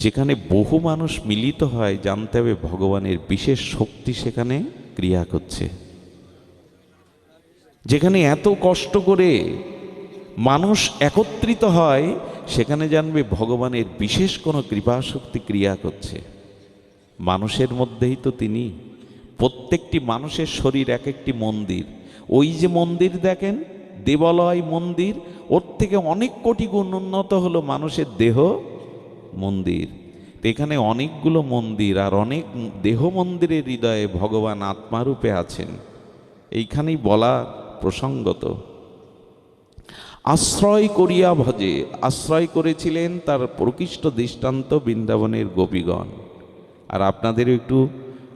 যেখানে বহু মানুষ মিলিত হয়, জানতে হবে ভগবানের বিশেষ শক্তি সেখানে ক্রিয়া করছে। যেখানে এত কষ্ট করে মানুষ একত্রিত হয়, সেখানে জানবে ভগবানের বিশেষ কোনো কৃপাশক্তি ক্রিয়া করছে। মানুষের মধ্যেই তো তিনি। প্রত্যেকটি মানুষের শরীর এক একটি মন্দির। ওই যে মন্দির দেখেন, দেবালয় মন্দির, ওর থেকে অনেক কোটি গুণ উন্নত হলো মানুষের দেহ। মন্দির। এখানে অনেকগুলো মন্দির আর অনেক দেহ মন্দিরের হৃদয়ে ভগবান আত্মারূপে আছেন। এইখানেই বলা প্রসঙ্গত, আশ্রয় করিয়া ভজে, আশ্রয় করেছিলেন তার প্রকৃষ্ট দৃষ্টান্ত বৃন্দাবনের গোপীগণ। আর আপনাদের একটু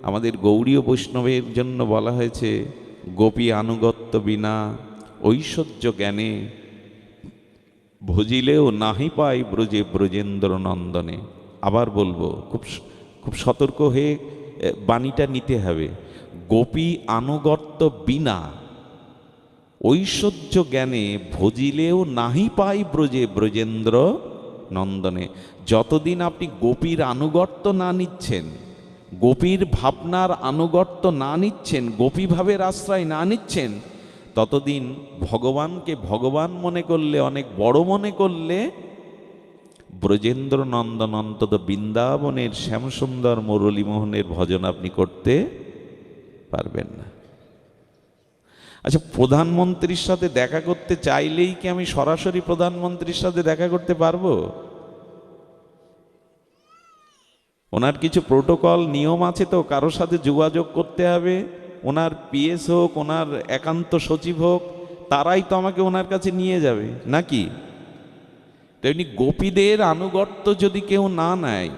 আমাদের গৌড়ীয় বৈষ্ণবের জন্য বলা হয়েছে, গোপী আনুগত্য বিনা ঐশ্বর্য জ্ঞানে ভজিলেও নাহি পাই ব্রজে ব্রজেন্দ্র নন্দনে আবার বলব, খুব খুব সতর্ক হয়ে বাণীটা নিতে হবে। গোপী আনুগত্য বিনা ঐশ্বর্য জ্ঞানে ভজিলেও নাহি পাই ব্রজে ব্রজেন্দ্র নন্দনে যতদিন আপনি গোপীর আনুগত্য না নিচ্ছেন, গোপীর ভাবনার আনুগত্য না নিচ্ছেন গোপী ভাবের আশ্রয় না নিচ্ছেন ততদিন ভগবানকে ভগবান মনে করলে, অনেক বড় মনে করলে ব্রজেন্দ্র নন্দন অন্তত বৃন্দাবনের শ্যামসুন্দর মুরলীমোহনের ভজন আপনি করতে পারবেন না। আচ্ছা প্রধানমন্ত্রীর সাথে দেখা করতে চাইলেই কি আমি সরাসরি প্রধানমন্ত্রীর সাথে দেখা করতে পারব? ওনার কিছু প্রোটোকল, নিয়ম আছে তো, কারোর সাথে যোগাযোগ করতে হবে? ওনার পিএস হোক, ওনার একান্ত সচিব হোক, তারাই তো আমাকে ওনার কাছে নিয়ে যাবে, নাকি? তেমনি গোপীদের আনুগত্য যদি কেউ না নেয়,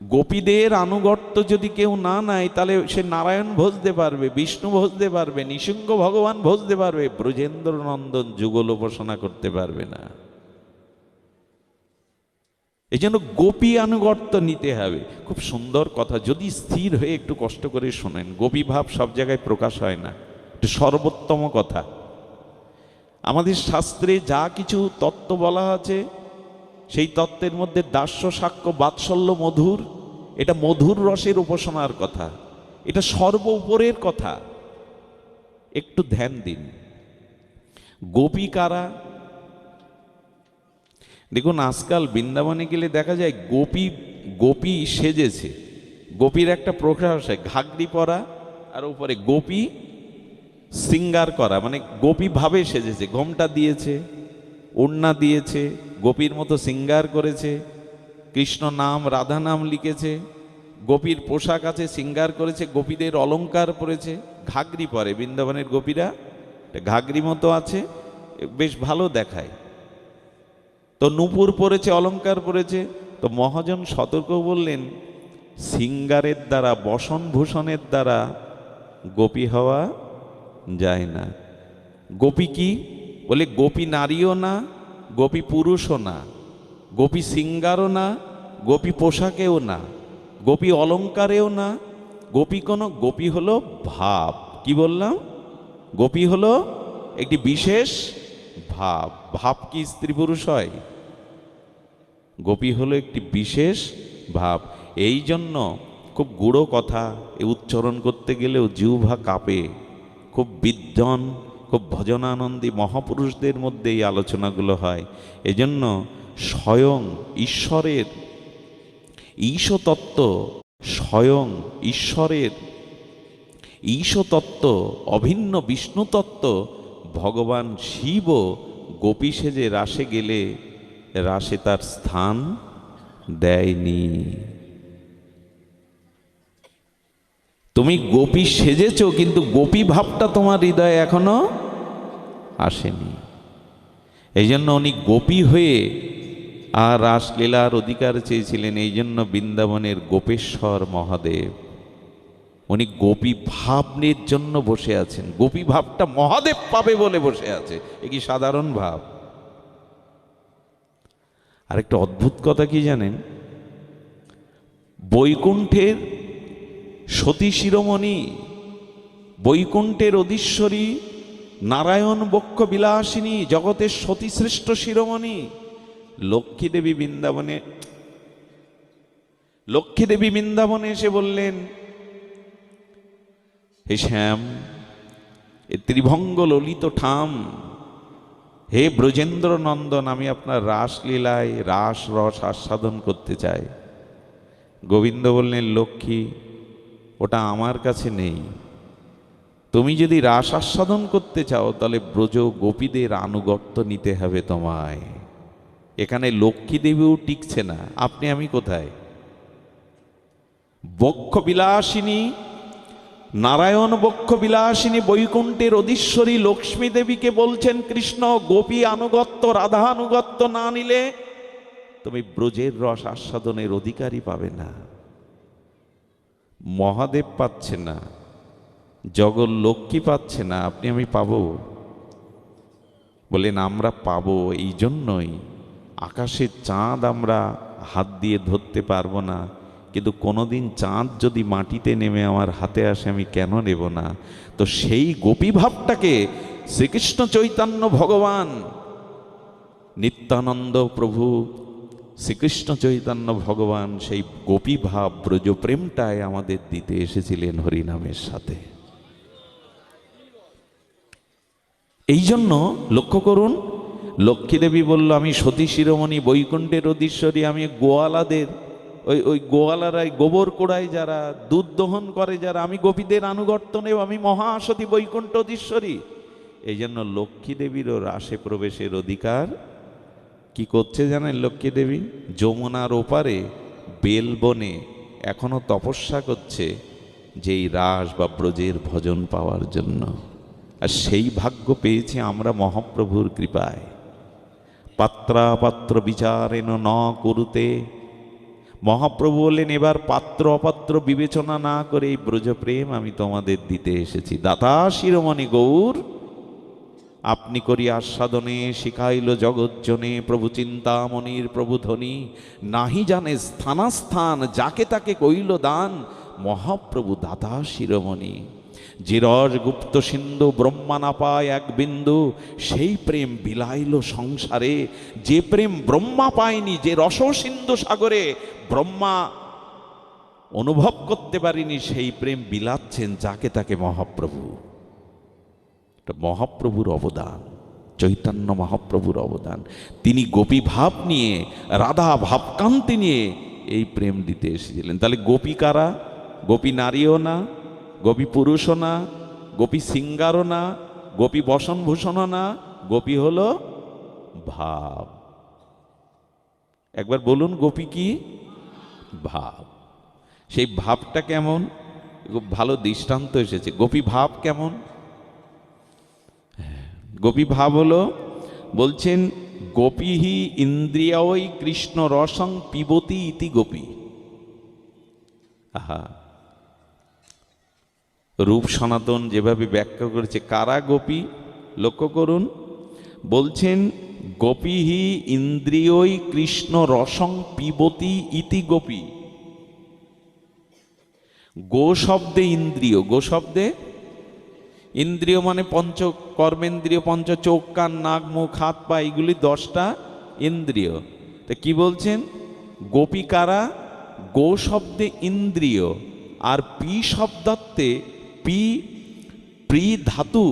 গোপীদের আনুগত্য যদি কেউ না নেয়, তাহলে সে নারায়ণ ভজতে পারবে, বিষ্ণু ভজতে পারবে, নিসিংহ ভগবান ভজতে পারবে ব্রজেন্দ্র নন্দন যুগল উপাসনা করতে পারবে না। এই জন্য গোপী আনুগত্য নিতে হবে। খুব সুন্দর কথা। যদি স্থির হয়ে একটু কষ্ট করে শোনেন, গোপী ভাব সব জায়গায় প্রকাশ হয় না। একটু সর্বোত্তম কথা। আমাদের শাস্ত্রে যা কিছু তত্ত্ব বলা আছে, সেই তত্ত্বের মধ্যে দাস্য, সাক্ষ্য, বাৎসল্য, মধুর, এটা মধুর রসের উপাসনার কথা। এটা সর্ব উপরের কথা। একটু ধ্যান দিন। গোপী কারা? দেখুন, আজকাল বৃন্দাবনে গেলে দেখা যায় গোপী গোপী সেজেছে। গোপীর একটা প্রকাশ হয় ঘাগরি পরা আর উপরে গোপী সিঙ্গার করা মানে গোপী ভাবে সেজেছে। ঘোমটা দিয়েছে, ওড়না দিয়েছে, গোপীর মতো সিঙ্গার করেছে, কৃষ্ণ নাম, রাধা নাম লিখেছে, গোপীর পোশাক আছে, সিঙ্গার করেছে, গোপীদের অলঙ্কার পরেছে, ঘাগরি পরে বৃন্দাবনের গোপীরা। ঘাগরি মতো আছে, বেশ ভালো দেখায়। তো নূপুর পরেছে অলংকার পরেছে তো মহাজন সতর্ক বললেন, সিঙ্গারের দ্বারা, বসন ভূষণের দ্বারা গোপী হওয়া যায় না। গোপী কি? বলে গোপী নারীও না, গোপী পুরুষও না, গোপী সিঙ্গারও না, গোপী পোশাকেও না, গোপী অলঙ্কারেও না, গোপী কোনো, গোপী হলো ভাব। কি বললাম? গোপী হলো একটি বিশেষ ভাব ভাব কি স্ত্রী পুরুষ হয়? গোপী হলো একটি বিশেষ ভাব। এই জন্য খুব গুঁড়ো কথা এ উচ্চারণ করতে গেলেও জিহ্বা কাঁপে। খুব বিদ্বান, খুব ভজনানন্দী মহাপুরুষদের মধ্যে এই আলোচনাগুলো হয়। এজন্য স্বয়ং ঈশ্বরের ঈশতত্ত্ব স্বয়ং ঈশ্বরের ঈশতত্ত্ব অভিন্ন বিষ্ণুতত্ত্ব ভগবান শিবও গোপী সেজে রাসে গেলে রাসে তার স্থান দেয়নি। তুমি গোপী সেজেছ, কিন্তু গোপী ভাবটা তোমার হৃদয়ে এখনও আসেনি। এই জন্য উনি গোপী হয়ে আর রাসলীলার অধিকার চেয়েছিলেন এই জন্য বৃন্দাবনের গোপেশ্বর মহাদেব। উনি গোপী ভাবনের জন্য বসে আছেন। গোপী ভাবটা মহাদেব পাবে বলে বসে আছে। এ কি সাধারণ ভাব? আরেকটা অদ্ভুত কথা কি জানেন? বৈকুণ্ঠের সতী শিরোমণি, বৈকুণ্ঠের অধীশ্বরী, নারায়ণ বক্ষ বিলাসিনী, জগতের সতীশ্রেষ্ঠ শিরোমণি লক্ষ্মী দেবী বৃন্দাবনে লক্ষ্মী দেবী বৃন্দাবনে এসে বললেন হে শ্যাম, এ ত্রিভঙ্গ ললিত ঠাম। হে ব্রজেন্দ্র নন্দন আমি আপনার রাসলীলায় রাস রস আস্বাদন করতে চাই। গোবিন্দ বললেন, লক্ষ্মী, ওটা আমার কাছে নেই। তুমি যদি রাস আস্বাদন করতে চাও, তাহলে ব্রজ গোপীদের আনুগত্য নিতে হবে তোমায়। এখানে লক্ষ্মী দেবীও টিকছে না। আপনি, আমি কোথায়? বক্ষ বিলাসিনী নারায়ণ বক্ষ বিলাসিনী বৈকুণ্ঠের অধীশ্বরী লক্ষ্মী দেবীকে বলছেন, কৃষ্ণ, গোপী আনুগত্য রাধা আনুগত্য না নিলে তুমি ব্রজের রস আস্বাদনের অধিকারী পাবে না। মহাদেব পাচ্ছে না, জগৎ লক্ষ্মী পাচ্ছে না, আপনি আমি পাব। বলেন, আমরা পাব এই জন্যই আকাশের চাঁদ আমরা হাত দিয়ে ধরতে পারব না। কিন্তু কোনোদিন চাঁদ যদি মাটিতে নেমে আমার হাতে আসে, আমি কেন নেব না? তো সেই গোপী ভাবটাকে শ্রীকৃষ্ণ চৈতন্য ভগবান, নিত্যানন্দ প্রভু, শ্রীকৃষ্ণ চৈতন্য ভগবান সেই গোপী ভাব ব্রজ প্রেমটায় আমাদের দিতে এসেছিলেন হরিনামের সাথে। এই জন্য লক্ষ্য করুন, লক্ষ্মীদেবী বলল, আমি সতী শিরোমণি বৈকুণ্ঠের অধীশ্বরী, আমি গোয়ালাদের ওই ওই গোয়ালারাই গোবর কোড়ায় যারা দুধ দহন করে, যারা আমি গোপীদের আনুগত্য নেব আমি মহাসতী বৈকুণ্ঠ অধীশ্বরী এই জন্য লক্ষ্মী দেবীরও রাসে প্রবেশের অধিকার। কি করছে জানেন লক্ষ্মী দেবী? যমুনার ওপারে বেলবনে এখনও তপস্যা করছে যেই রাস বা ব্রজের ভজন পাওয়ার জন্য। আর সেই ভাগ্য পেয়েছি আমরা মহাপ্রভুর কৃপায়। পাত্রাপাত্র বিচারেন ন করুতে মহাপ্রভু বললেন, এবার পাত্র অপাত্র বিবেচনা না করে এই ব্রজপ্রেম আমি তোমাদের দিতে এসেছি। দাতা শিরোমণি গৌর, আপনি করি আস্বাদনে শিখাইল জগজ্জনে প্রভু চিন্তামণির প্রভু ধ্বনি নাহি জানে স্থানাস্থান, যাকে তাকে কইল দান, মহাপ্রভু দাতা শিরোমণি। যে রস গুপ্ত সিন্ধু ব্রহ্মা না পায় এক বিন্দু, সেই প্রেম বিলাইল সংসারে। যে প্রেম ব্রহ্মা পায়নি, যে রস সিন্ধু সাগরে, ব্রহ্মা অনুভব করতে পারিনি, সেই প্রেম বিলাচ্ছেন যাকে তাকে মহাপ্রভু। মহাপ্রভুর অবদান, চৈতন্য মহাপ্রভুর অবদান। তিনি গোপী ভাব নিয়ে, রাধা ভাবকান্তি নিয়ে এই প্রেম দিতে এসেছিলেন। তাহলে গোপী কারা? গোপী নারীও না গোপী পুরুষও না গোপী সিঙ্গারও না গোপী বসনভূষণও না গোপী হল ভাব। একবার বলুন গোপী কি? ভাব। সেই ভাবটা কেমন? ভালো দৃষ্টান্ত এসেছে। গোপী ভাব কেমন? গোপী ভাব হলো বলছেন গোপীহি ইন্দ্রিয়ই কৃষ্ণ রসং পিবতি ইতি গোপী। আহা রূপ সনাতন যেভাবে ব্যাখ্যা করেছে, কারা গোপী? লক্ষ্য করুন। বলছেন গোপীহি ইন্দ্রিয়ই কৃষ্ণ রসং পিবতি ইতি গোপী। গো শব্দে ইন্দ্রিয়, গো শব্দে? ইন্দ্রিয় মানে পঞ্চ, কর্মেন্দ্রিয়, পঞ্চ চোখ, কান, নাক, মুখ, হাত, পা, এগুলি দশটা ইন্দ্রিয়। তা কি বলছেন? গোপিকারা গো শব্দে ইন্দ্রিয়, আর পি শব্দার্থে পি প্রি ধাতু,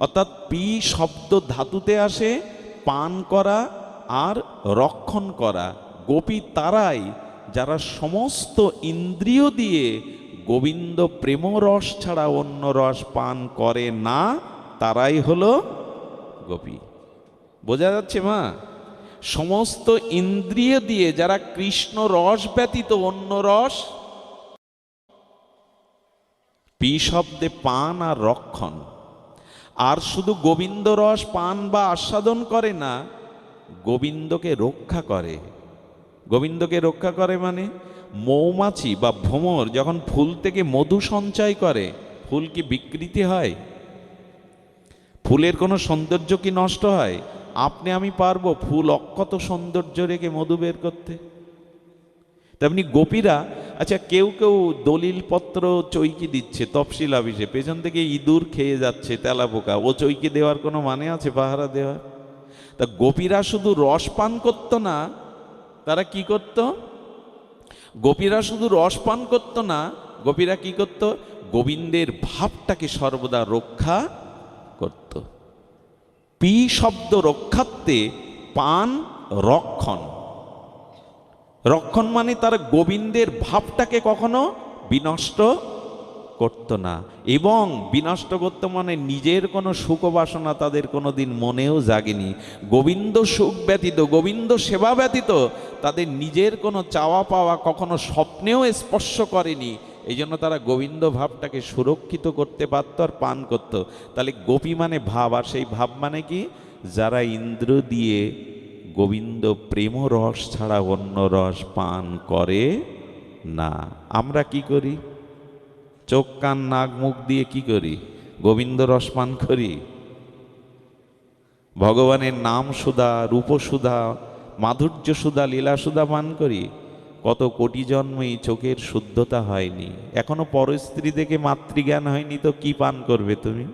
অর্থাৎ পি শব্দ ধাতুতে আসে পান করা আর রক্ষণ করা। গোপী তারাই যারা সমস্ত ইন্দ্রিয় দিয়ে গোবিন্দ প্রেম রস ছাড়া অন্য রস পান করে না, তারাই হলো গোপী। বোঝা যাচ্ছে মা? সমস্ত ইন্দ্রিয় দিয়ে যারা কৃষ্ণ রস ব্যতীত অন্য রস পি শব্দে পান আর রক্ষণ। আর শুধু গোবিন্দ রস পান বা আস্বাদন করে না, গোবিন্দকে রক্ষা করে। গোবিন্দকে রক্ষা করে মানে মৌমাছি বা ভ্রমর যখন ফুল থেকে মধু সঞ্চয় করে, ফুল কি বিকৃতি হয়? ফুলের কোনো সৌন্দর্য কি নষ্ট হয়? আপনি আমি পারব ফুল অক্ষত সৌন্দর্য রেখে মধু বের করতে? তেমনি গোপীরা আচ্ছা কেউ কেউ দলিলপত্র চৈকি দিচ্ছে, তফসিল আবিষে পেছন থেকে ইঁদুর খেয়ে যাচ্ছে, তেলা পোকা, ও চৈকি দেওয়ার কোনো মানে আছে, পাহারা দেওয়ার? তা গোপীরা শুধু রস পান করতো না, তারা কি করত? গোপীরা শুধু রস পান করতো না, গোপীরা কি করত? গোবিন্দের ভাবটাকে সর্বদা রক্ষা করত। পি শব্দ রক্ষার্থে পান রক্ষণ। রক্ষণ মানে তার গোবিন্দের ভাবটাকে কখনো বিনষ্ট করত না। এবং বিনষ্ট করত মানে নিজের কোনো সুখ বাসনা তাদের কোনো দিন মনেও জাগেনি। গোবিন্দ সুখ ব্যতীত, গোবিন্দ সেবা ব্যতীত তাদের নিজের কোনো চাওয়া পাওয়া কখনো স্বপ্নেও স্পর্শ করেনি। এই জন্য তারা গোবিন্দ ভাবটাকে সুরক্ষিত করতে পারত আর পান করত। তাহলে গোপী মানে ভাব, আর সেই ভাব মানে কি? যারা ইন্দ্র দিয়ে গোবিন্দ প্রেম রস ছাড়া অন্য রস পান করে না। আমরা কি করি? চোখ, কান, নাক, মুখ দিয়ে কি করি? গোবিন্দ রস পান করি। ভগবানের নাম সুধা রূপসুধা মাধুর্য সুধা লীলা পান করি। কত কোটি জন্মেই চোখের শুদ্ধতা হয়নি। এখনও পরস্ত্রী দেখে মাতৃজ্ঞান হয়নি, তো কি পান করবে তুমি?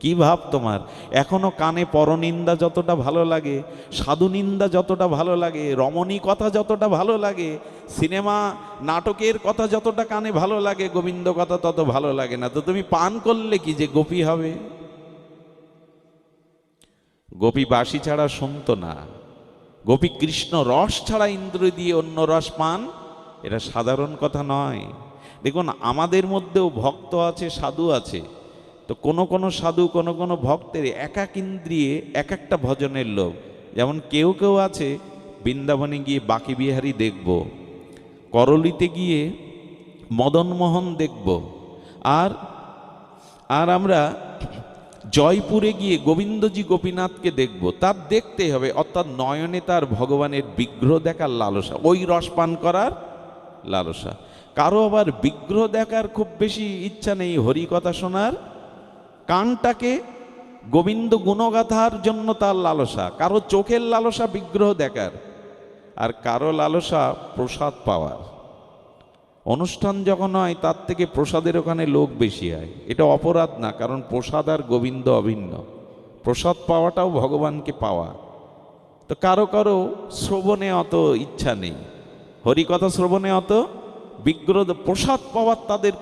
কি ভাব তোমার? এখনও কানে পরনিন্দা যতটা ভালো লাগে সাধু নিন্দা যতটা ভালো লাগে, রমণী কথা যতটা ভালো লাগে, সিনেমা, নাটকের কথা যতটা কানে ভালো লাগে, গোবিন্দ কথা তত ভালো লাগে না। তো তুমি পান করলে কি যে গোপী হবে? গোপী বাসি ছাড়া শুনতো না। গোপী কৃষ্ণ রস ছাড়া ইন্দ্র দিয়ে অন্য রস পান, এটা সাধারণ কথা নয়। দেখুন, আমাদের মধ্যেও ভক্ত আছে, সাধু আছে। তো কোনো কোনো সাধু, কোনো কোনো ভক্তের এক ইন্দ্রিয়ে এক একটা ভজনের লোভ যেমন কেউ কেউ আছে, বৃন্দাবনে গিয়ে বাকি বিহারি দেখব, করলিতে গিয়ে মদনমোহন দেখব, আর আর আমরা জয়পুরে গিয়ে গোবিন্দজি গোপীনাথকে দেখব। তার দেখতে হবে, অর্থাৎ নয়নে তার ভগবানের বিগ্রহ দেখার লালসা, ওই রস পান করার লালসা। কারও আবার বিগ্রহ দেখার খুব বেশি ইচ্ছা নেই, হরি কথা শোনার কানটাকে গোবিন্দ গুণগাথার জন্য তার লালসা, কারও চোখের লালসা বিগ্রহ দেখার আর কারও লালসা প্রসাদ পাওয়ার। অনুষ্ঠান যখন হয়, তার থেকে প্রসাদের ওখানে লোক বেশি হয়। এটা অপরাধ না, কারণ প্রসাদ আর গোবিন্দ অভিন্ন। প্রসাদ পাওয়াটাও ভগবানকে পাওয়া। তো কারও কারও শ্রবণে অত ইচ্ছা নেই। হরিকথা শ্রবণে অত বিগ্রহ, প্রসাদ পাওয়ার তাদের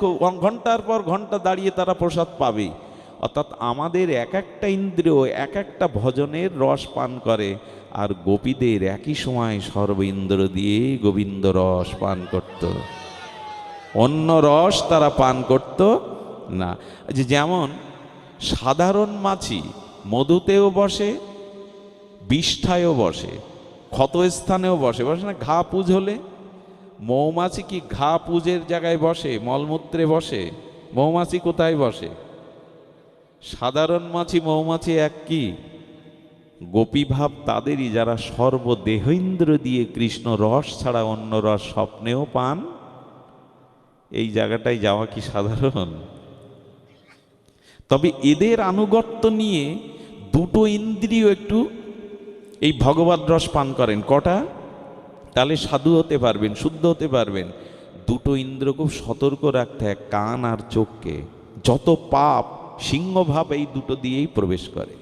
ঘণ্টার পর ঘণ্টা দাঁড়িয়ে তারা প্রসাদ পাবেই। অর্থাৎ আমাদের এক একটা ইন্দ্রিয়, এক একটা ভজনের রস পান করে, আর গোপীদের একই সময় সর্ব ইন্দ্র দিয়ে গোবিন্দ রস পান করত। অন্য রস তারা পান করত না। যে যেমন সাধারণ মাছি মধুতেও বসে, বিষ্ঠায়ও বসে, ক্ষতস্থানেও বসে বসে না ঘা পুজ হলে? মৌমাছি কি ঘা পুজের জায়গায় বসে, মলমূত্রে বসে, মৌমাছি কোথায় বসে? সাধারণ মাছি মৌমাছি এক কি? গোপীভাব তাদেরই যারা সর্বদেহেন্দ্র দিয়ে কৃষ্ণ রস ছাড়া অন্য রস স্বপ্নেও পান? এই জায়গাটায় যাওয়া কি সাধারণ? তবে এদের আনুগত্য নিয়ে দুটো ইন্দ্রিয় একটু এই ভগবত রস পান করেন। কটা? তাহলে সাধু হতে পারবেন, শুদ্ধ হতে পারবেন। দুটো ইন্দ্র খুব সতর্ক রাখতে হয়, কান আর চোখকে। যত পাপ সিংহভাব এই দুটো দিয়েই প্রবেশ করে।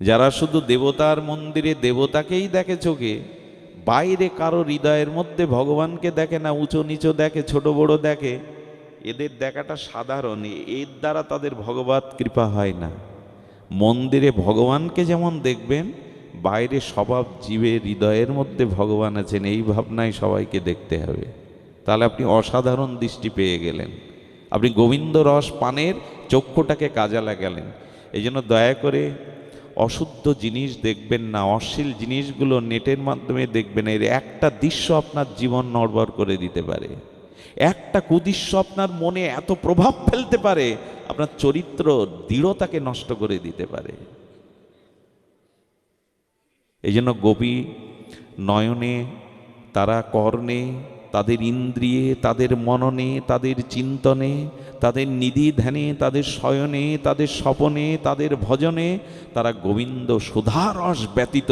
যারা শুধু দেবতার মন্দিরে দেবতাকেই দেখে চোখে, বাইরে কারও হৃদয়ের মধ্যে ভগবানকে দেখে না, উঁচু নিচু দেখে, ছোট বড় দেখে, এদের দেখাটা সাধারণ। এর দ্বারা তাদের ভগবত কৃপা হয় না। মন্দিরে ভগবানকে যেমন দেখবেন, বাইরে স্বভাব জীবের হৃদয়ের মধ্যে ভগবান আছেন, এই ভাবনায় সবাইকে দেখতে হবে। তাহলে আপনি অসাধারণ দৃষ্টি পেয়ে গেলেন। আপনি গোবিন্দ রস পানের চক্ষুটাকে কাজে লাগালেন। এই জন্য দয়া করে অশুদ্ধ জিনিস দেখবেন না, অশ্লীল জিনিসগুলো নেটের মাধ্যমে দেখবেন এর একটা দৃশ্য আপনার জীবন নড়বড় করে দিতে পারে। একটা কুদৃশ্য আপনার মনে এত প্রভাব ফেলতে পারে, আপনার চরিত্র দৃঢ়তাকে নষ্ট করে দিতে পারে। এই জন্য গোপী নয়নে তারা কর্ণে তাদের ইন্দ্রিয়ে, তাদের মননে, তাদের চিন্তনে, তাদের নিধি ধ্যানে তাদের শয়নে, তাদের স্বপনে, তাদের ভজনে তারা গোবিন্দ সুধারস ব্যতীত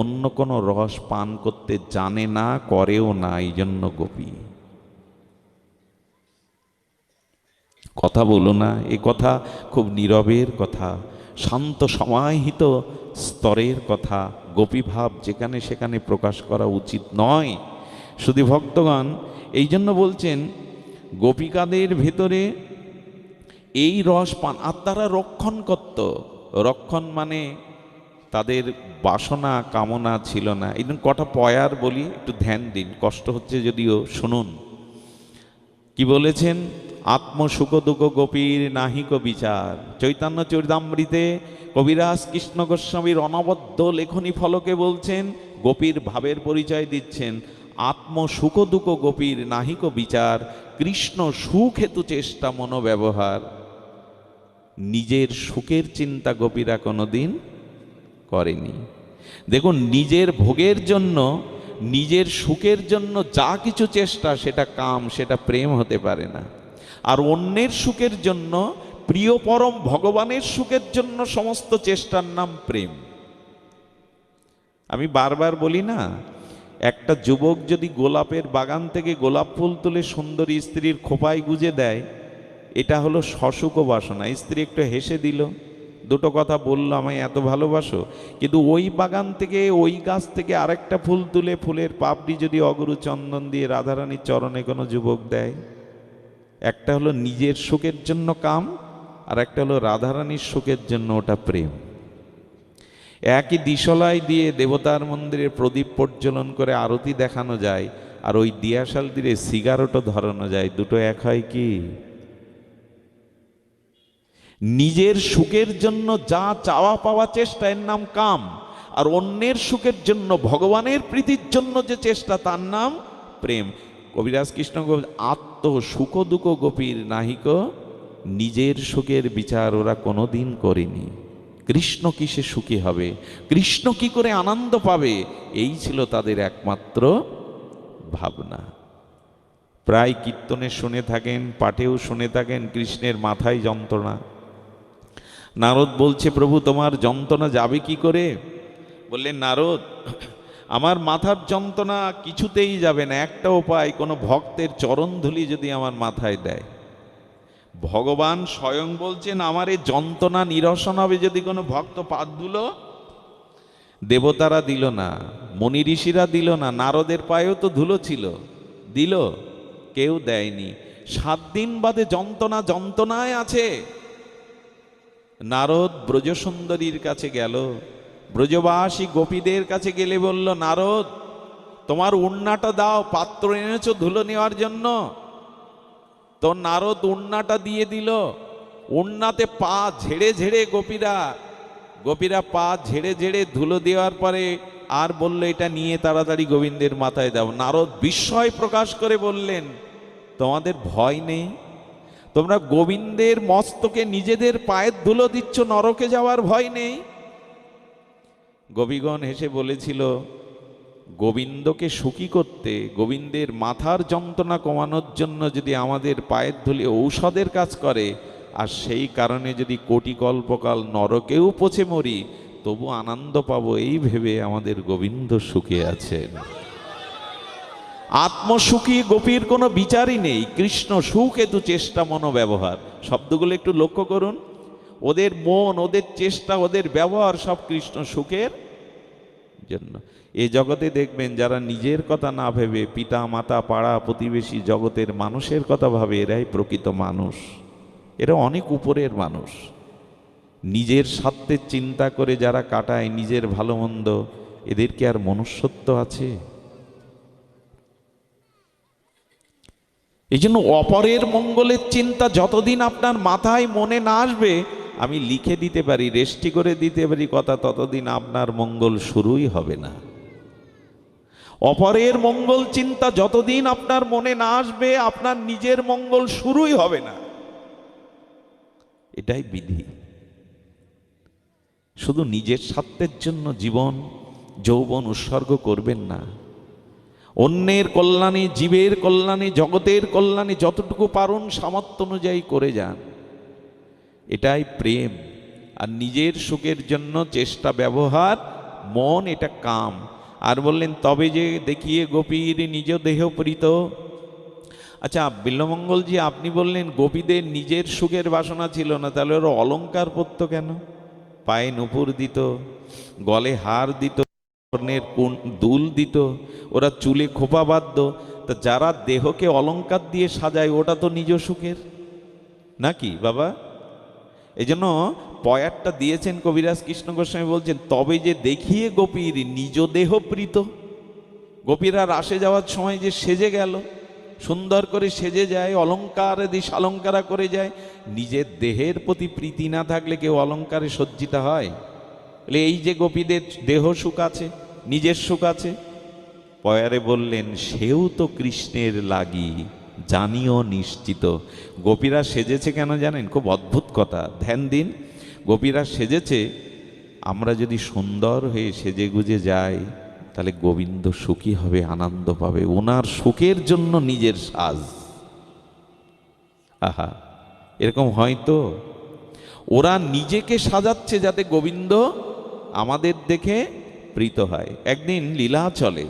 অন্য কোনো রস পান করতে জানে না, করেও না এই জন্য গোপী। কথা বলো না, এ কথা খুব নীরবের কথা, শান্ত সমাহিত স্তরের কথা, গোপীভাব যেখানে সেখানে প্রকাশ করা উচিত নয়। শুধু ভক্তগণ, এই জন্য বলছেন, গোপিকাদের ভেতরে এই রস পান, আর তারা রক্ষণ করত। রক্ষণ মানে তাদের বাসনা, কামনা ছিল না। এই কটা পয়ার বলি, একটু ধ্যান দিন, কষ্ট হচ্ছে যদিও, শুনুন। কি বলেছেন? আত্মসুখ দুঃখ গোপীর নাহিক বিচার। চৈতন্য চরিতামৃতে কবিরাজ কৃষ্ণ গোস্বামীর অনবদ্য লেখনী ফলকে বলছেন, গোপীর ভাবের পরিচয় দিচ্ছেন। আত্মসুখ দুঃখ গোপীর নাহিক বিচার, কৃষ্ণ সুখ হেতু চেষ্টা মনোব্যবহার। নিজের সুখের চিন্তা গোপীরা কোনোদিন করেনি। দেখুন, নিজের ভোগের জন্য, নিজের সুখের জন্য যা কিছু চেষ্টা, সেটা কাম, সেটা প্রেম হতে পারে না। আর অন্যের সুখের জন্য, প্রিয় পরম ভগবানের সুখের জন্য সমস্ত চেষ্টার নাম প্রেম। আমি বারবার বলি না একটা যুবক যদি গোলাপের বাগান থেকে গোলাপ ফুল তুলে সুন্দরী স্ত্রীর খোপায় গুজে দেয়, এটা হলো সসুখ বাসনা। স্ত্রী একটু হেসে দিল, দুটো কথা বলল আমায়, এত ভালোবাসো? কিন্তু ওই বাগান থেকে, ওই গাছ থেকে আরেকটা ফুল তুলে ফুলের পাপড়ি যদি অগুরু চন্দন দিয়ে রাধারানীর চরণে কোনো যুবক দেয়, একটা হলো নিজের সুখের জন্য কাম, আর একটা হলো রাধারানীর সুখের জন্য ওটা প্রেম। একই দিশলাই দিয়ে দেবতার মন্দিরে প্রদীপ প্রজ্বলন করে আরতি দেখানো যায়, আর ওই দিয়াশাল দিয়ে সিগারেটও ধরানো যায়। দুটো এক হয় কি? নিজের সুখের জন্য যা চাওয়া পাওয়া চেষ্টা এর নাম কাম, আর অন্যের সুখের জন্য ভগবানের প্রীতির জন্য যে চেষ্টা, তার নাম প্রেম। কবিরাজ কৃষ্ণ আত্ম সুখ দুঃখ গোপীর নাহিক নিজের সুখের বিচার ওরা কোনোদিন করেনি। কৃষ্ণ কিসে সুখী হবে? কৃষ্ণ কি করে আনন্দ পাবে? এই ছিল তাদের একমাত্র ভাবনা। প্রায় কীর্তনে শুনে থাকেন, পাঠেও শুনে থাকেন, কৃষ্ণের মাথায় যন্ত্রণা। নারদ বলছে, প্রভু, তোমার যন্ত্রণা যাবে কি করে? বললেন, নারদ, আমার মাথার যন্ত্রণা কিছুতেই যাবে না। একটা উপায়, কোনো ভক্তের চরণধুলি যদি আমার মাথায় দেয় ভগবান স্বয়ং বলছেন, আমার এই যন্ত্রণা নিরসন হবে যদি কোনো ভক্ত পাত দিল দেবতারা দিল না, মনি ঋষিরা দিল না, নারদের পায়েও তো ধুলো ছিল। দিল, কেউ দেয়নি। সাত দিন বাদে যন্ত্রণা যন্ত্রণায় আছে। নারদ ব্রজসুন্দরীর কাছে গেল। ব্রজবাসী গোপীদের কাছে গেলে বলল, নারদ, তোমার উন্নাটা দাও, পাত্র এনেছো ধুলো নেওয়ার জন্য। তো নারদ উন্নাটা দিয়ে দিল। উন্নাতে পা ঝেড়ে ঝেড়ে গোপীরা গোপীরা পা ঝেড়ে ঝেড়ে ধুলো দেওয়ার পরে আর বলল, এটা নিয়ে তাড়াতাড়ি গোবিন্দের মাথায় দাও। নারদ বিস্ময় প্রকাশ করে বললেন, তোমাদের ভয় নেই? তোমরা গোবিন্দের মস্তকে নিজেদের পায়ের ধুলো দিচ্ছ, নরকে যাওয়ার ভয় নেই? গোবিগণ হেসে বলেছিল গোবিন্দকে সুখী করতে গোবিন্দের মাথার যন্ত্রণা কমানোর জন্য যদি আমাদের পায়ের ধুলি ঔষধের কাজ করে, আর সেই কারণে যদি কোটি কল্পকাল নরকেও পচে মরি, তবু আনন্দ পাবো এই ভেবে আমাদের গোবিন্দ সুখে আছেন। আত্মসুখী গোপীর কোনো বিচারই নেই, কৃষ্ণ সুখ হেতু চেষ্টা মনোব্যবহার। শব্দগুলো একটু লক্ষ্য করুন। ওদের মন, ওদের চেষ্টা, ওদের ব্যবহার সব কৃষ্ণ সুখের। জন্য। এ জগতে দেখবেন যারা নিজের কথা না ভেবে পিতা, মাতা, পাড়া, প্রতিবেশী জগতের মানুষের কথা ভাবে, এরাই প্রকৃত মানুষ। এরা অনেক উপরের মানুষ। নিজের স্বার্থের চিন্তা করে যারা কাটায় নিজের ভালো মন্দ, এদের কি আর মনুষ্যত্ব আছে? এই জন্য অপরের মঙ্গলের চিন্তা যতদিন আপনার মাথায় মনে না আসবে আমি লিখে দিতে পারি রেস্টি করে দিতে পারি কথা, ততদিন আপনার মঙ্গল শুরুই হবে না। অপরের মঙ্গল চিন্তা যতদিন আপনার মনে না আসবে, আপনার নিজের মঙ্গল শুরুই হবে না। এটাই বিধি। শুধু নিজের স্বার্থের জন্য জীবন, যৌবন উৎসর্গ করবেন না। অন্যের কল্যাণে, জীবের কল্যাণে, জগতের কল্যাণে যতটুকু পারুন, সামর্থ্য অনুযায়ী করে যান। এটাই প্রেম। আর নিজের সুখের জন্য চেষ্টা, ব্যবহার, মন, এটা কাম। আর বললেন, তবে যে দেখিয়ে গোপীর নিজ দেহ প্রীত? আচ্ছা বিল্লমঙ্গলজি, আপনি বললেন, গোপীদের নিজের সুখের বাসনা ছিল না, তাহলে ওরা অলঙ্কার পরত কেন? পায়ে নুপুর দিত, গলে হার দিত, কর্ণের কোন- দুল দিত, ওরা চুলে খোপা বাঁধত। তা যারা দেহকে অলংকার দিয়ে সাজায়, ওটা তো নিজ সুখের। নাকি, বাবা? এই জন্য পয়ারটা দিয়েছেন কবিরাজ কৃষ্ণ গোস্বামী বলছেন, তবে যে দেখিয়ে গোপীর নিজ দেহ প্রীত। গোপীরা রাসে যাওয়ার সময় যে সেজে গেল, সুন্দর করে সেজে যায়, অলঙ্কার দিস অলঙ্কারা করে যায়, নিজের দেহের প্রতি প্রীতি না থাকলে কেউ অলঙ্কারে সজ্জিত হয়। বলে, এই যে গোপীদের দেহ সুখ আছে, নিজের সুখ আছে। পয়ারে বললেন, সেও তো কৃষ্ণের লাগি। জানিও নিশ্চিত। গোপীরা সেজেছে কেন জানেন? খুব অদ্ভুত কথা। ধ্যান দিন, গোপীরা সেজেছে, আমরা যদি সুন্দর হয়ে সেজে গুজে যাই, তাহলে গোবিন্দ সুখী হবে, আনন্দ পাবে। ওনার সুখের জন্য নিজের সাজ। আহা, এরকম হয়তো ওরা নিজেকে সাজাচ্ছে যাতে গোবিন্দ আমাদের দেখে প্রীত হয়। একদিন লীলা চলে।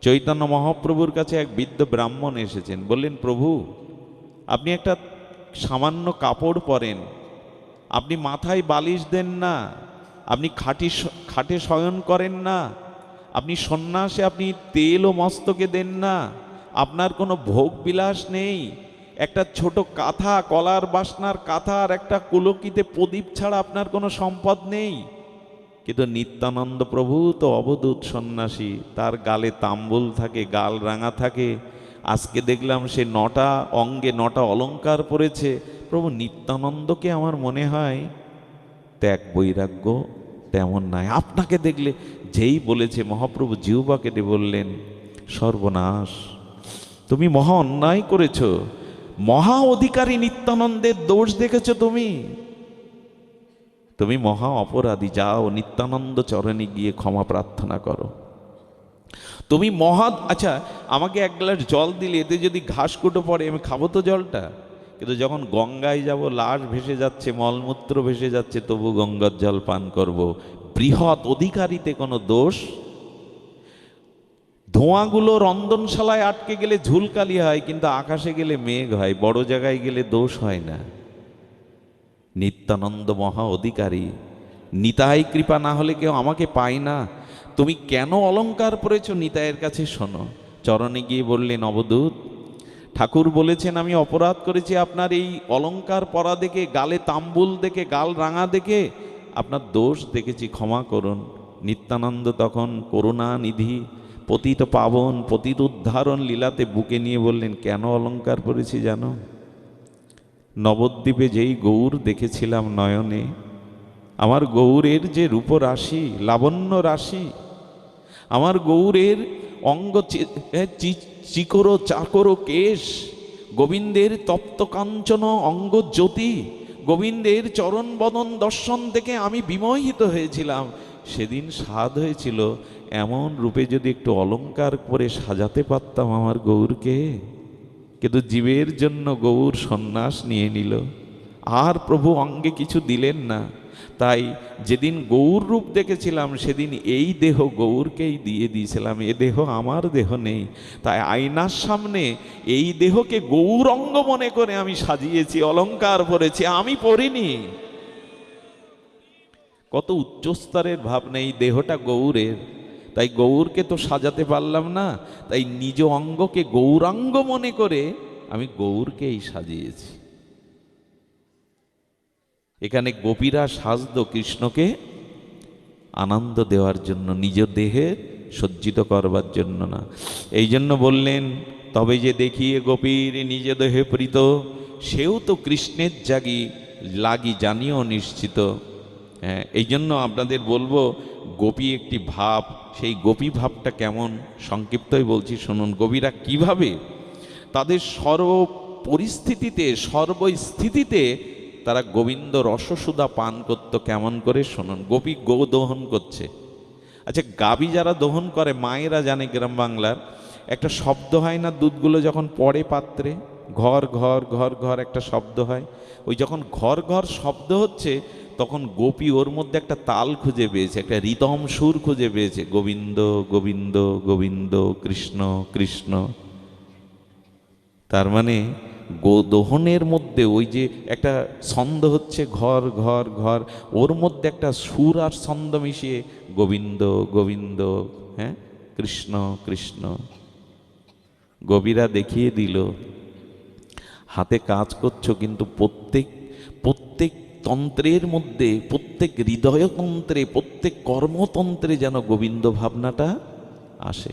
চৈতন্য মহাপ্রভুর কাছে এক বৃদ্ধ ব্রাহ্মণ এসেছেন। বললেন, প্রভু, আপনি একটা সামান্য কাপড় পরেন। আপনি মাথায় বালিশ দেন না। আপনি খাটি খাটে শয়ন করেন না। আপনি সন্ন্যাসে আপনি তেল ও মস্তকে দেন না। আপনার কোনো ভোগ বিলাস নেই। একটা ছোট কাঁথা, কলার বাসনার কাঁথা আর একটা কুলকিতে প্রদীপ ছাড়া আপনার কোনো সম্পদ নেই। কিন্তু নিত্যানন্দ প্রভু তো অবধূত সন্ন্যাসী। তার গালে তাম্বুল থাকে, গাল রাঙা থাকে। আজকে দেখলাম সে নটা অঙ্গে নটা অলংকার পড়েছে প্রভু, নিত্যানন্দকে আমার মনে হয় ত্যাগ বৈরাগ্য তেমন নাই। আপনাকে দেখলে যেই বলেছে মহাপ্রভু জিউবা কেটে বললেন, সর্বনাশ, তুমি মহা অন্যায় করেছ। মহা অধিকারী নিত্যানন্দের দোষ দেখেছ তুমি। তুমি মহা অপরাধী, যাও নিত্যানন্দ চরণে গিয়ে ক্ষমা প্রার্থনা করো। তুমি মহা আচ্ছা আমাকে এক গ্লাস জল দিলে, এতে যদি ঘাস কুটো পড়ে, আমি খাব তো জলটা? কিন্তু যখন গঙ্গায় যাব, লাশ ভেসে যাচ্ছে, মলমূত্র ভেসে যাচ্ছে, তবু গঙ্গার জল পান করব। বৃহৎ অধিকারিতে কোনো দোষ? ধোঁয়াগুলো রন্ধনশালায় আটকে গেলে ঝুলকালি হয়, কিন্তু আকাশে গেলে মেঘ হয়, বড় জায়গায় গেলে দোষ হয় না। নিত্যানন্দ মহা অধিকারী। নিতাই কৃপা না হলে কেউ আমাকে পায় না। তুমি কেন অলংকার পরেছ নিতাইয়ের কাছে শোনো। চরণে গিয়ে বললেন অবদূত ঠাকুর বলেছেন আমি অপরাধ করেছি আপনার এই অলংকার পরা দেখে, গালে তাম্বুল দেখে, গাল রাঙা দেখে। আপনার দোষ দেখেছি, ক্ষমা করুন। নিত্যানন্দ তখন করুণা নিধি পতিত পাবন, পতিত উদ্ধারণ লীলাতে বুকে নিয়ে বললেন, কেন অলঙ্কার পরেছি জানো? নবদ্বীপে যেই গৌর দেখেছিলাম নয়নে, আমার গৌরের যে রূপ রাশি লাবণ্য রাশি, আমার গৌরের অঙ্গ চিকর চাকর কেশ, গোবিন্দের তপ্ত কাঞ্চন অঙ্গ জ্যোতি, গোবিন্দের চরণ বদন দর্শন থেকে আমি বিমোহিত হয়েছিলাম। সেদিন স্বাদ হয়েছিল এমন রূপে যদি একটু অলংকার করে সাজাতে পারতাম আমার গৌরকে। কিন্তু জীবের জন্য গৌর সন্ন্যাস নিয়ে নিল। আর প্রভু অঙ্গে কিছু দিলেন না। তাই যেদিন গৌর রূপ দেখেছিলাম, সেদিন এই দেহ গৌরকেই দিয়ে দিয়েছিলাম। এ দেহ আমার দেহ নেই। তাই আয়নার সামনে এই দেহকে গৌরঙ্গ মনে করে আমি সাজিয়েছি অলংকার পরেছি আমি পরিনি কত উচ্চস্তরের ভাবনা, এই দেহটা গৌরের। তাই গৌরকে তো সাজাতে পারলাম না, তাই নিজ অঙ্গকে গৌরাঙ্গ মনে করে আমি গৌরকেই সাজিয়েছি। এখানে গোপীরা সাজদ কৃষ্ণকে আনন্দ দেওয়ার জন্য, নিজ দেহে সজ্জিত করবার জন্য না। এই জন্য বললেন, তবে যে দেখিয়ে গোপীর নিজ দেহে প্রীত, সেও তো কৃষ্ণের জাগি, লাগি জানিও নিশ্চিত। হ্যাঁ এই জন্য আপনাদের বলব, গোপী একটি ভাব, সেই গোপী ভাবটা কেমন? সংক্ষিপ্তই বলছি, শুনুন, গোপীরা কীভাবে তাদের সর্ব পরিস্থিতিতে সর্বস্থিতিতে তারা গোবিন্দ রসসুদা পান করতো কেমন করে? শুনুন, গোপী গো দহন করছে। আচ্ছা গাবি যারা দহন করে, মায়েরা জানে গ্রাম বাংলার, একটা শব্দ হয় না দুধগুলো যখন পড়ে পাত্রে? ঘর ঘর ঘর ঘর একটা শব্দ হয়। ওই যখন ঘর ঘর শব্দ হচ্ছে তখন গোপী ওর মধ্যে একটা তাল খুঁজে পেয়েছে, একটা রিতম সুর খুঁজে পেয়েছে, গোবিন্দ গোবিন্দ গোবিন্দ, কৃষ্ণ কৃষ্ণ। তার মানে গোদহনের মধ্যে ওই যে একটা ছন্দ হচ্ছে ঘর ঘর ঘর, ওর মধ্যে একটা সুর আর ছন্দ মিশিয়ে গোবিন্দ গোবিন্দ হ্যাঁ কৃষ্ণ কৃষ্ণ। গভীরা দেখিয়ে দিল, হাতে কাজ করছ কিন্তু প্রত্যেক প্রত্যেক তন্ত্রের মধ্যে, প্রত্যেক হৃদয়তন্ত্রে, প্রত্যেক কর্মতন্ত্রে যেন গোবিন্দ ভাবনাটা আসে।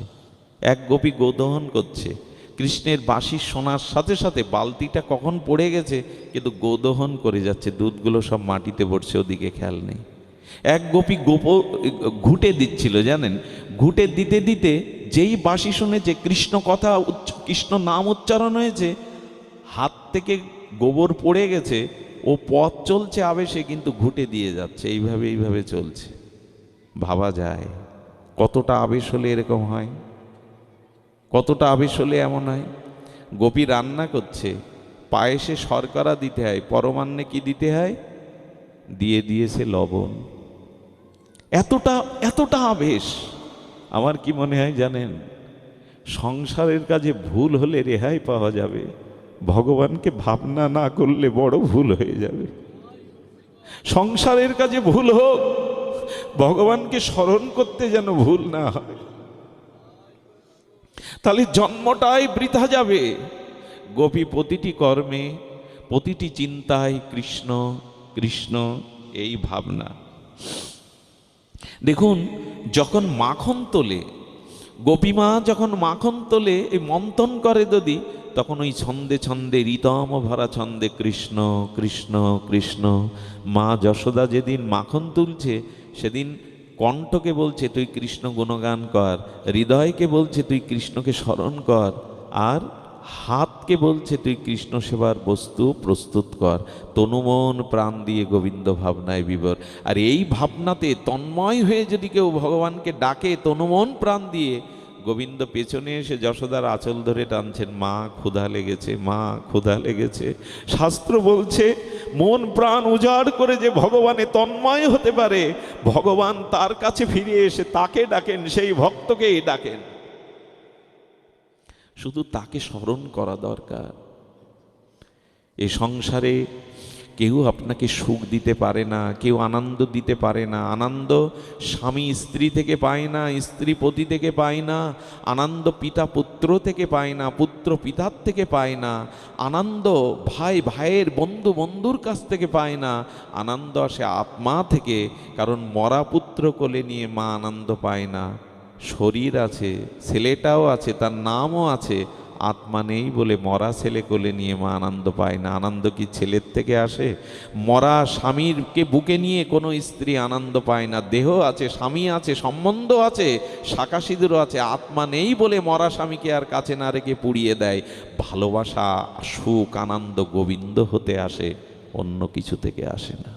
এক গোপী গোদহন করছে, কৃষ্ণের বাঁশি শোনার সাথে সাথে বালতিটা কখন পড়ে গেছে, কিন্তু গোদহন করে যাচ্ছে, দুধগুলো সব মাটিতে পড়ছে ওদিকে খেয়াল নেই। এক গোপী গোপ, ঘুটে দিচ্ছিল, জানেন? ঘুটে দিতে দিতে যেই বাঁশি শুনেছে, কৃষ্ণ কথা কৃষ্ণ নাম উচ্চারণ হয়েছে, হাত থেকে গোবর পড়ে গেছে ও পথ চলছে আবেশে, কিন্তু ঘুটে দিয়ে যাচ্ছে। এইভাবে এইভাবে চলছে। ভাবা যায়, কতটা আবেশ হলে এরকম হয়? কতটা আবেশ হলে এমন হয়? গোপী রান্না করছে, পায়েসে শর্করা দিতে হয়, পরমান্নে কি দিতে হয়? দিয়ে দিয়েছে লবণ। এতটা এতটা আবেশ, আমার কি মনে হয় জানেন? সংসারের কাজে ভুল হলে রেহাই পাওয়া যাবে। ভগবানকে ভাবনা না করলে বড় ভুল হয়ে যাবে। সংসারের কাজে ভুল হোক, ভগবানকে স্মরণ করতে যেন ভুল না হয়। তাহলে জন্মটাই বৃথা যাবে। গোপী প্রতিটি কর্মে, প্রতিটি চিন্তায় কৃষ্ণ কৃষ্ণ, এই ভাবনা। দেখুন, যখন মাখন তোলে গোপীমা যখন মাখন তোলে, এই মন্থন করে যদি তখন ওই ছন্দে ছন্দে রিতম ভরা ছন্দে কৃষ্ণ কৃষ্ণ কৃষ্ণ। মা যশোদা যেদিন মাখন তুলছে, সেদিন কণ্ঠকে বলছে, তুই কৃষ্ণ গুণগান কর। হৃদয়কে বলছে, তুই কৃষ্ণকে স্মরণ কর। আর হাতকে বলছে, তুই কৃষ্ণ সেবার বস্তু প্রস্তুত কর। তনুমন প্রাণ দিয়ে গোবিন্দ ভাবনায় বিবর। আর এই ভাবনাতে তন্ময় হয়ে যদি কেউ ভগবানকে ডাকে তনুমন প্রাণ দিয়ে গোবিন্দ পেছনে এসে যশোদার আঁচল ধরে টানছেন, মা, ক্ষুধা লেগেছে, মা, ক্ষুধা লেগেছে। শাস্ত্র বলছে, মন প্রাণ উজাড় করে যে ভগবানে তন্ময় হতে পারে, ভগবান তার কাছে ফিরে এসে তাকে ডাকেন, সেই ভক্তকেই ডাকেন। শুধু তাকে স্মরণ করা দরকার। এ সংসারে কেউ আপনাকে সুখ দিতে পারে না, কেউ আনন্দ দিতে পারে না। আনন্দ স্বামী স্ত্রী থেকে পায় না, স্ত্রী পতি থেকে পায় না, আনন্দ পিতা পুত্র থেকে পায় না, পুত্র পিতার থেকে পায় না, আনন্দ ভাই ভাইয়ের বন্ধু বন্ধুর কাছ থেকে পায় না, আনন্দ আসে আত্মা থেকে, কারণ মরা পুত্র কোলে নিয়ে মা আনন্দ পায় না। শরীর আছে, ছেলেটাও আছে, তার নামও আছে আত্মা নেই বলে মরা ছেলে কোলে নিয়ে মা আনন্দ পায় না। আনন্দ কি ছেলের থেকে আসে? মরা স্বামীরকে বুকে নিয়ে কোনো স্ত্রী আনন্দ পায় না। দেহ আছে, স্বামী আছে, সম্বন্ধ আছে, শাখা আছে, আত্মা নেই বলে মরা স্বামীকে আর কাছে না রেখে পুড়িয়ে দেয়। ভালোবাসা, সুখ, আনন্দ গোবিন্দ হতে আসে, অন্য কিছু থেকে আসে না।